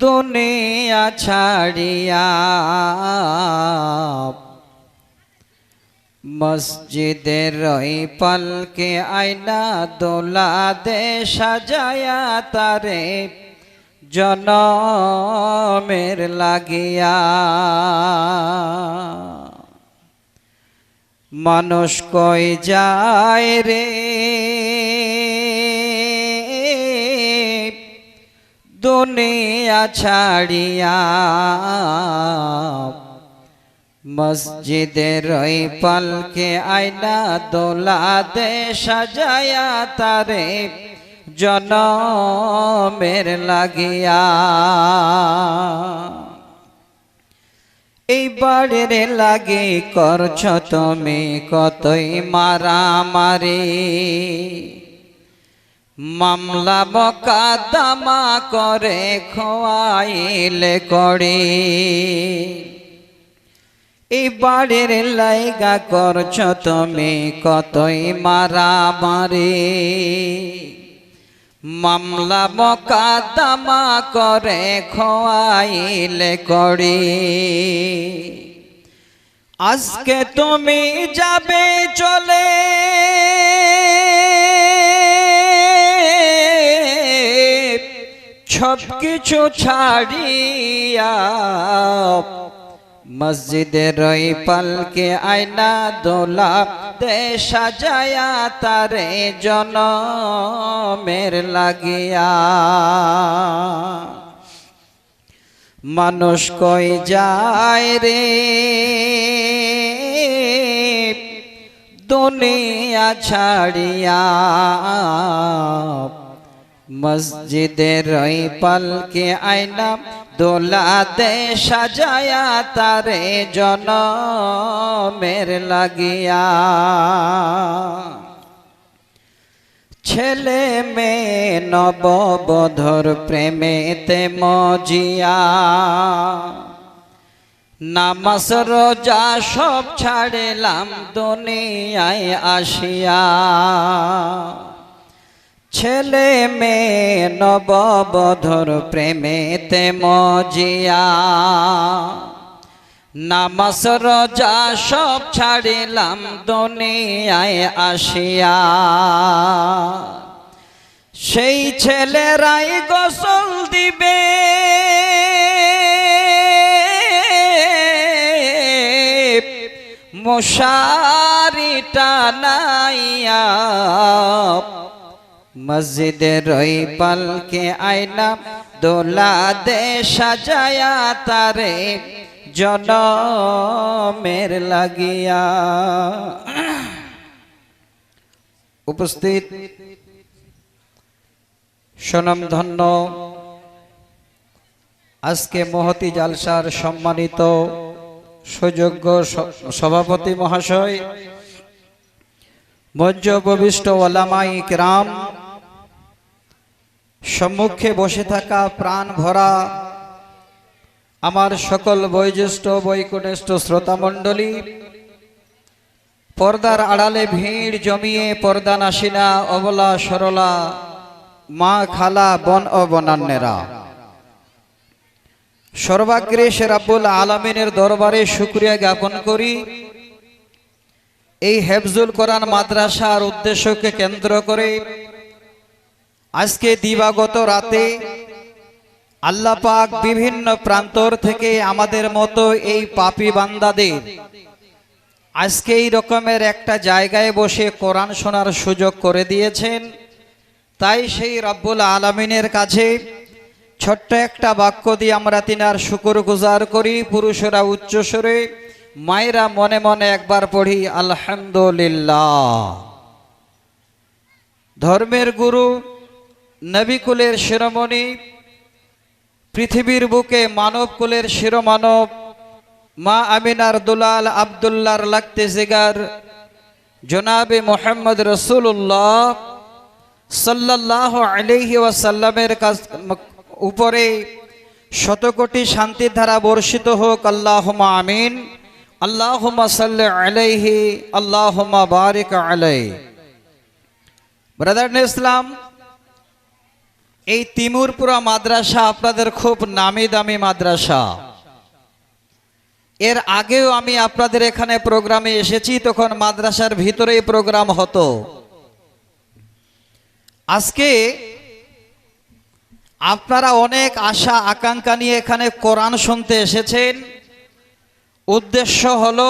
দুনিয়া ছাড়িয়া মসজিদের রই পালকে আয়না দোলা দে, সাজায়া তারে জনমের লাগিয়া। মানুষ কই যায় রে? দুনিয়া ছাড়িয়া মসজিদের ওই পালকে আয়না দোলা দে সাজায়া তারে জনমের লাগিয়া এই বাড়ির লাগে করছ তুমি কতই মারামারি। মামলা বকাদামা করে খোয়াইলে করে। এই বাড়ির লাইগা করছ তুমি কতই মারামারি। মামলা মকাদামা করে খোয়াইলে করি। আজকে তুমি যাবে চলে। সব কিছু ছাড়িয়া মসজিদের রই পালকে আয়না দোলা দে সাজায়া তারে জনমের লাগিয়া। মানুষ কই যায় রে? দুনিয়া ছাড়িয়া। মসজিদের রই পালকে আয়না দোলা দে, সাজায়া তারে জনমের লাগিয়া। ছেলে মেয়ে নববধর প্রেমেতে মজিয়া। নামাজ, রোজা সব ছাড়েলাম দুনিয়ায় আসিয়া। ছেলে মেয়ে নববধর প্রেমেতে মজিয়া। নামাজ, রোজা সব ছাড়িলাম দুনিয়ায় আসিয়া। সেই ছেলেরাই গোসল দিবে। মশারি টানাইয়া মসজিদের রই পালকে আয়না, দোলা দে সাজায়া তারে জনমের লাগিয়া। উপস্থিত। সনম ধন্য। আজকে মহতি জালসার সম্মানিত সুযোগ্য সভাপতি মহাশয় মজ্জববিষ্ট ওলামাই কিরাম সম্মুখে বসে থাকা প্রাণ ভরা আমার সকল বয়োজ্যেষ্ঠ বৈকুণ্ঠ শ্রোতা মণ্ডলী পর্দার আড়ালে ভিড় জমিয়ে পর্দা নাসিনা, অবলা সরলা, মা খালা, বন ও বনান্যেরা। সর্বাগ্রে সে রাব্বুল আলমিনের দরবারে শুক্রিয়া জ্ঞাপন করি। এই হেফজুল কোরআন মাদ্রাসার উদ্দেশ্যকে কেন্দ্র করে আজকে দিবাগত রাতে আল্লাহ পাক বিভিন্ন প্রান্তর থেকে আমাদের মতো এই পাপি বান্দাদের আজকে এই রকমের একটা জায়গায় বসে কোরআন শোনার সুযোগ করে দিয়েছেন। তাই সেই রব্বুল আলমিনের কাছে ছোট্ট একটা বাক্য দিয়ে আমরা তিনার শুকুর গুজার করি। পুরুষেরা উচ্চস্বরে মায়েরা মনে মনে একবার পড়ি, আলহামদুলিল্লাহ। ধর্মের গুরু নবিকুলের শিরোমণি, পৃথিবীর বুকে মানব কুলের শিরোমানব, মা আমিনার দুলাল আবদুল্লার লাগতে জিগার, জনাবে মোহাম্মদ রসুল্লাহ সাল্লাহ আলহি ওয়াসাল্লামের কাছ উপরে শতকোটি শান্তির ধারা বর্ষিত হোক আল্লাহমা আমিন আল্লাহমা সাল্লি আলাইহি আল্লাহমা বারিক আলাই ব্রাদার ইসলাম এই তিমুরপুরা মাদ্রাসা আপনাদের খুব নামি দামি মাদ্রাসা। এর আগেও আমি আপনাদের এখানে প্রোগ্রামে এসেছি, তখন মাদ্রাসার ভিতরেই প্রোগ্রাম হতো। আজকে আপনারা অনেক আশা, আকাঙ্ক্ষা নিয়ে এখানে কোরআন শুনতে এসেছেন। উদ্দেশ্য হল,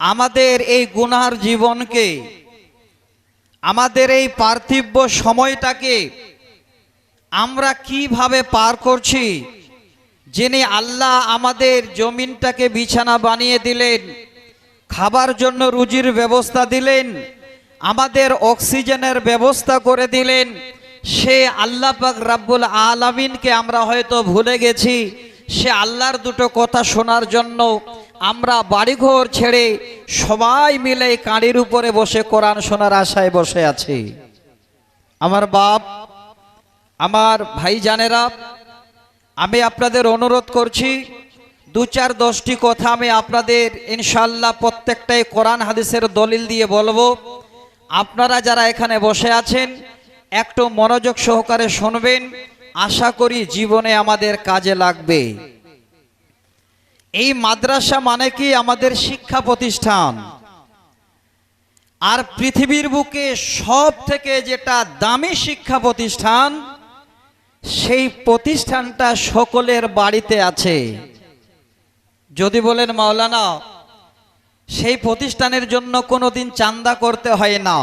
আমাদের এই গুনার জীবনকে, আমাদের এই পার্থিব্য সময়টাকে আমরা কীভাবে পার করছি? যিনি আল্লাহ আমাদের জমিনটাকে বিছানা বানিয়ে দিলেন, খাবার জন্য রুজির ব্যবস্থা দিলেন, আমাদের অক্সিজেনের ব্যবস্থা করে দিলেন, সে আল্লাহ পাক রাব্বুল আলামিনকে আমরা হয়তো ভুলে গেছি। সে আল্লাহর দুটো কথা শোনার জন্য আমরা বাড়িঘর ছেড়ে সবাই মিলে কাঁড়ির উপরে বসে কোরআন শোনার আশায় বসে আছি। আমার বাপ আমার ভাইজানেরা, আমি আপনাদের অনুরোধ করছি, দু চার দশটি কথা আমি আপনাদের ইনশাল্লাহ প্রত্যেকটাই কোরআন হাদিসের দলিল দিয়ে বলব। আপনারা যারা এখানে বসে আছেন, একটু মনোযোগ সহকারে শুনবেন, আশা করি জীবনে আমাদের কাজে লাগবে। এই মাদ্রাসা মানে কি? আমাদের শিক্ষা প্রতিষ্ঠান। আর পৃথিবীর বুকে সব থেকে যেটা দামি শিক্ষা প্রতিষ্ঠান সেই প্রতিষ্ঠানটা সকলের বাড়িতে আছে। যদি বলেন, মাওলানা, সেই প্রতিষ্ঠানের জন্য কোনোদিন চান্দা করতে হয় না।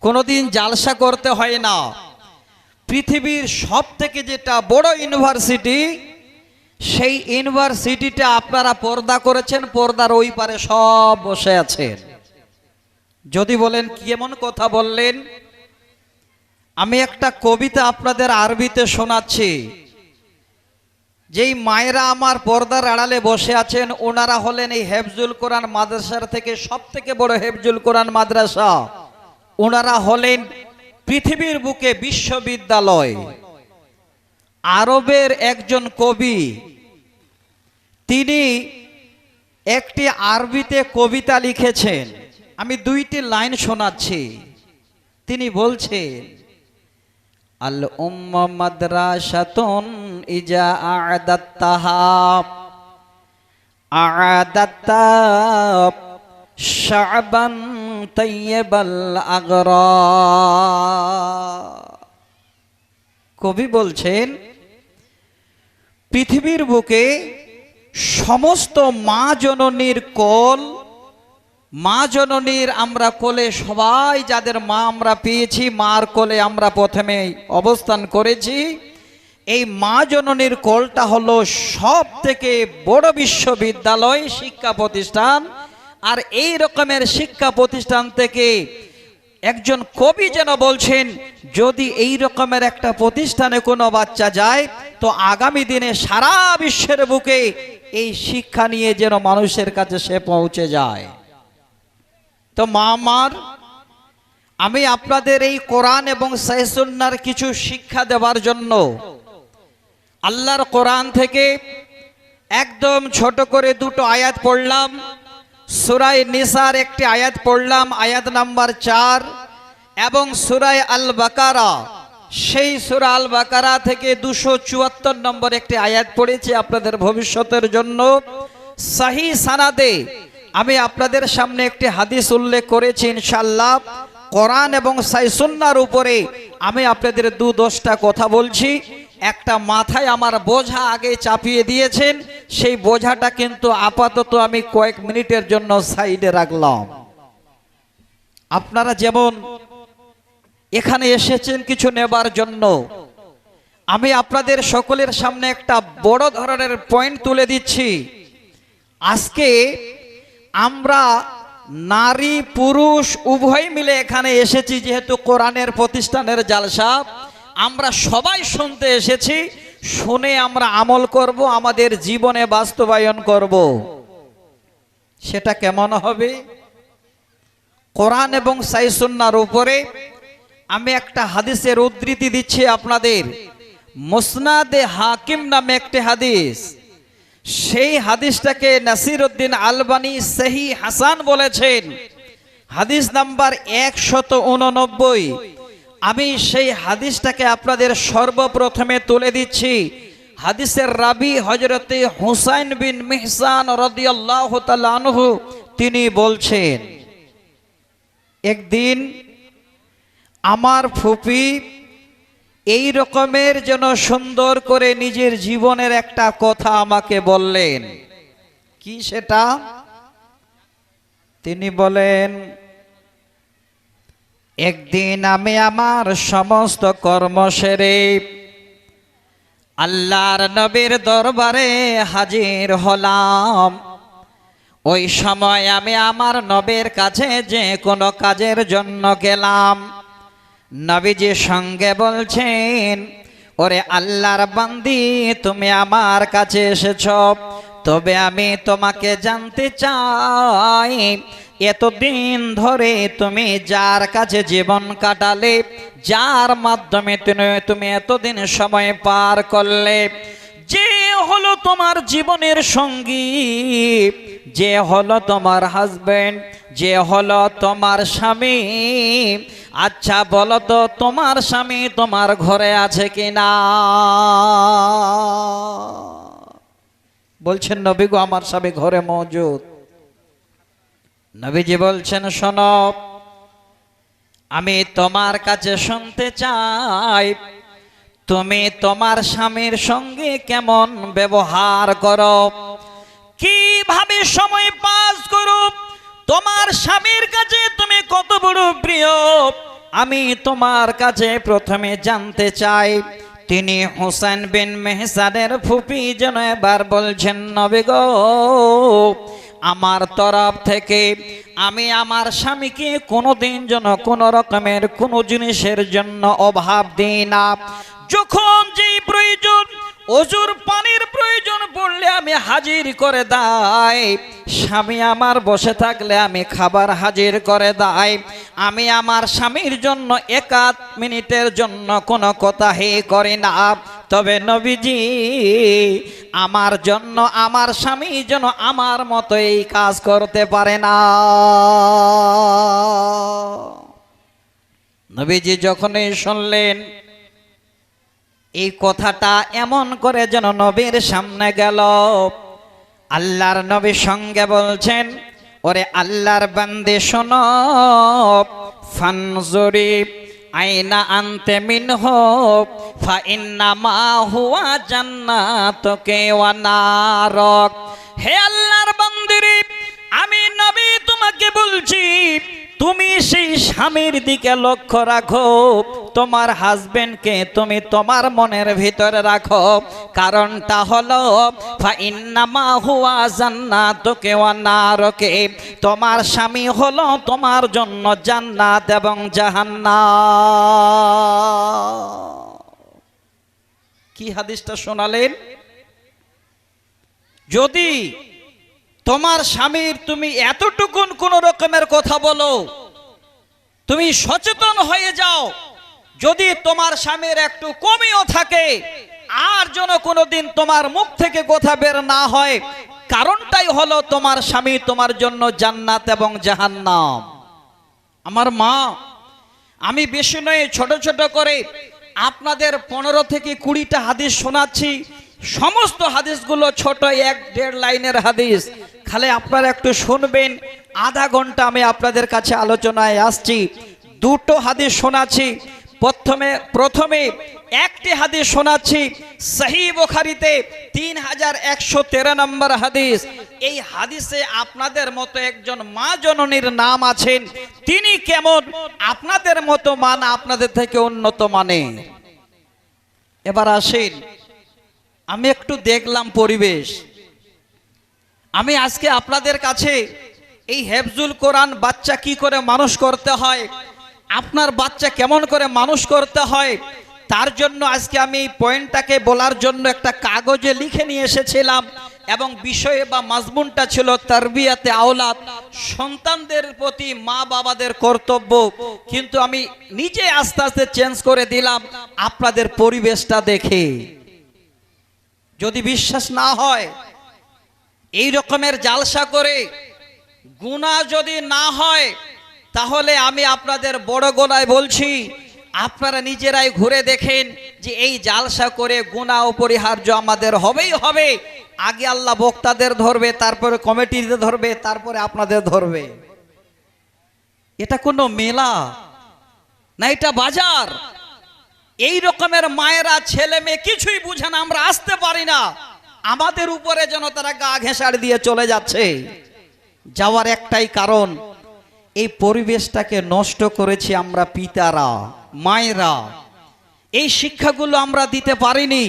কোনোদিন জালসা করতে হয় না। পৃথিবীর সব থেকে যেটা বড় ইউনিভার্সিটি, সেই ইউনিভার্সিটিটা আপনারা পর্দা করেছেন, পর্দার ওই পারে সব বসে আছেন। যদি বলেন, কি এমন কথা বললেন? আমি একটা কবিতা আপনাদের আরবিতে শোনাচ্ছি। যেই মায়েরা আমার পর্দার আড়ালে বসে আছেন, ওনারা হলেন এই হেফজুল কোরআন মাদ্রাসার থেকে সব থেকে বড় হেফজুল কোরআন মাদ্রাসা। ওনারা হলেন পৃথিবীর বুকে বিশ্ববিদ্যালয়। আরবের একজন কবি, তিনি একটি আরবিতে কবিতা লিখেছেন। আমি দুইটি লাইন শোনাচ্ছি। তিনি বলছেন আল উম্মা মাদ্রাসাতুন ইজা আদাত্তাহা আদাত্তা শাবান তাইয়্যিবাল আগরা। কবি বলছেন, পৃথিবীর বুকে সমস্ত মা জননীর কোল মা জননীর আমরা কোলে সবাই যাদের মা আমরা পেয়েছি, মার কোলে আমরা প্রথমে অবস্থান করেছি। এই মা জননীর কোলটা হলো সব থেকে বড় বিশ্ববিদ্যালয় শিক্ষা প্রতিষ্ঠান। আর এই রকমের শিক্ষা প্রতিষ্ঠান থেকে একজন কবি যেন বলছেন, যদি এই রকমের একটা প্রতিষ্ঠানে কোনো বাচ্চা যায়, তো আগামী দিনে সারা বিশ্বের বুকে এই শিক্ষা নিয়ে যেন মানুষের কাছে সে পৌঁছে যায়। তো মা আমার আমি আপনাদের এই কোরআন এবং সাইসুন্নার কিছু শিক্ষা দেওয়ার জন্য আল্লাহর কোরআন থেকে একদম ছোট করে দুটো আয়াত পড়লাম সুরাই নিসার একটি আয়াত পড়লাম, আয়াত নাম্বার চার, এবং সুরাই আল বাকারা সেই সুরা আল বাকারা থেকে দুশো চুয়াত্তর নম্বর একটি আয়াত পড়েছি আপনাদের ভবিষ্যতের জন্য। সাহি সানাদে আমি আপনাদের সামনে একটি হাদিস উল্লেখ করেছি ইনশাল্লাহ কোরআন এবং সাইসুন্নার উপরে আমি আপনাদের দু দশটা কথা বলছি। একটা মাথায় আমার বোঝা আগে চাপিয়ে দিয়েছেন, সেই বোঝাটা কিন্তু আপাতত আমি কয়েক মিনিটের জন্য সাইডে রাখলাম। আপনারা যেমন এখানে এসেছেন কিছু নেবার জন্য, আমি আপনাদের সকলের সামনে একটা বড় ধরনের পয়েন্ট তুলে দিচ্ছি। আজকে আমরা নারী, পুরুষ, উভয় মিলে এখানে এসেছি, যেহেতু কোরআনের প্রতিষ্ঠানের জালসা। আমরা সবাই শুনতে এসেছি, শুনে আমরা আমল করব, আমাদের জীবনে বাস্তবায়ন করব। সেটা কেমন হবে? কোরআন এবং সাইসুন্নার উপরে আমি একটা হাদিসের উদ্ধৃতি দিচ্ছি আপনাদের। মুসনাদে হাকিম নামে একটি হাদিস। সেই হাদিসটাকে নাসির উদ্দিন আলবানি সেহি হাসান বলেছেন। হাদিস নাম্বার একশত উননব্বই। আমি সেই হাদিসটাকে আপনাদের সর্বপ্রথমে তুলে দিচ্ছি। হাদিসের রাবি হজরতে হুসাইন বিন মেহসান রদিয়াল্লাহ তিনি বলছেন, একদিন আমার ফুপি এই রকমের যেন সুন্দর করে নিজের জীবনের একটা কথা আমাকে বললেন। কি সেটা? তিনি বলেন, একদিন আমি আমার সমস্ত কর্ম সেরে আল্লাহর নবীর দরবারে হাজির হলাম। ওই সময় আমি আমার নবীর কাছে যে কোনো কাজের জন্য গেলাম। নবীজি সঙ্গে বলছেন, ওরে আল্লাহর বান্দি, তুমি আমার কাছে এসেছ। তবে আমি তোমাকে জানতে চাই, এতদিন ধরে তুমি যার কাছে জীবন কাটালে, যার মাধ্যমে তুমি তুমি এতদিন সময় পার করলে যে হলো তোমার জীবনের সঙ্গী, যে হলো তোমার হাজবেন্ড যে হলো তোমার স্বামী আচ্ছা বলো তো তোমার স্বামী তোমার ঘরে আছে কিনা? বলছেন, নবী গো, আমার স্বামী ঘরে মজুদ। নবীজি বলছেন, শোনো, আমি তোমার কাছে শুনতে চাই তুমি তোমার স্বামীর সঙ্গে কেমন ব্যবহার করো? কীভাবে সময় পাস করো? তোমার স্বামীর কাছে তুমি কত বড় প্রিয়? আমি তোমার কাছে প্রথমে জানতে চাই, তিনি হোসেন বিন মেহসানের ফুপি যেন এবার বলছেন, নবী গো, আমার তরফ থেকে আমি আমার স্বামীকে কোনোদিন যেন কোনো রকমের কোনো জিনিসের জন্য অভাব দিই না। যখন যেই প্রয়োজন, অজুর পানির প্রয়োজন পড়লে আমি হাজির করে দাই স্বামী আমার বসে থাকলে আমি খাবার হাজির করে দাই আমি আমার স্বামীর জন্য একাধ মিনিটের জন্য কোনো কথা হে করি না। তবে নবীজি, আমার জন্য, আমার স্বামী যেন আমার মতো এই কাজ করতে পারে না। নবীজি যখনই শুনলেন এই কথাটা এমন করে যেন নবীর সামনে গেল। আল্লাহর নবীর সঙ্গে বলছেন, ওরে আল্লাহর বান্দে শোন, ফানজুরি আইনা আনতে মিন হোক ফা ইন্না মা হুয়া জান্নাতকে ওয়া নারক। হে আল্লাহর বান্দিরি, আমি নবী তোমাকে বলছি তুমি সেই স্বামীর দিকে লক্ষ্য রাখো, তোমার হাজবেন্ডকে তুমি তোমার মনের ভিতরে রাখো। কারণটা হলো ইন্নামা হুয়া তোমার স্বামী হলো তোমার জন্য জান্নাত এবং জাহান্না কি হাদিসটা শোনালেন? যদি তোমার স্বামীর তুমি এতটুকুন কোন রকমের কথা বলো। তুমি সচেতন হয়ে যাও। যদি তোমার স্বামীর একটু কমিও থাকে, আর যেন কোনোদিন তোমার মুখ থেকে কথা বের না হয়, কারণটাই হলো তোমার স্বামী তোমার জন্য জান্নাত এবং জাহান্নাম। আমার মা, আমি বেশি নয়, ছোট ছোট করে আপনাদের পনেরো থেকে কুড়িটা হাদিস শোনাচ্ছি। সমস্ত হাদিসগুলো ছোট, এক দেড় লাইনের হাদিস। খালে আপনারা একটু শুনবেন, আধা ঘণ্টা আমি আপনাদের কাছে আলোচনায় আসছি। দুটো হাদিস শোনাচ্ছি। প্রথমে প্রথমে একটি হাদিস শোনাচ্ছি সহি বোখারিতে তিন হাজার একশো তেরো নম্বর হাদিস। এই হাদিসে আপনাদের মতো একজন মা জননীর নাম আছেন। তিনি কেমন? আপনাদের মতো মান আপনাদের থেকে উন্নত মানে এবার আসেন আমি একটু দেখলাম পরিবেশ। আমি আজকে আপনাদের কাছে এই হেফজুল কোরআন বাচ্চা কি করে মানুষ করতে হয়, আপনার বাচ্চা কেমন করে মানুষ করতে হয়, তার জন্য আজকে আমি এই পয়েন্টটাকে বলার জন্য একটা কাগজে লিখে নিয়ে এসেছিলাম এবং বিষয়ে বা মাজমুনটা ছিল তারবিয়াতে আওলাদ, সন্তানদের প্রতি মা বাবাদের কর্তব্য। কিন্তু আমি নিজে আস্তে আস্তে চেঞ্জ করে দিলাম, আপনাদের পরিবেশটা দেখে। যদি বিশ্বাস না হয়, এই রকমের জালসা করে গুণা যদি না হয়, তাহলে আমি আপনাদের বড় গোলায় বলছি, আপনারা নিজেরাই ঘুরে দেখেন যে এই জালসা করে গুণা অপরিহার্য আমাদের হবেই হবে। আগে আল্লাহ বক্তাদের ধরবে, তারপরে কমিটিতে ধরবে, তারপরে আপনাদের ধরবে। এটা কোনো মেলা না, এটা বাজার। এই রকমের মায়েরা, ছেলে মেয়ে কিছুই বুঝে না, আমরা আসতে পারি না। আমাদের উপরে যেন তারা গা ঘেঁষাড় দিয়ে চলে যাচ্ছে। যাওয়ার একটাই কারণ, এই পরিবেশটাকে নষ্ট করেছি আমরা পিতারা, মায়েরা। এই শিক্ষাগুলো আমরা দিতে পারিনি।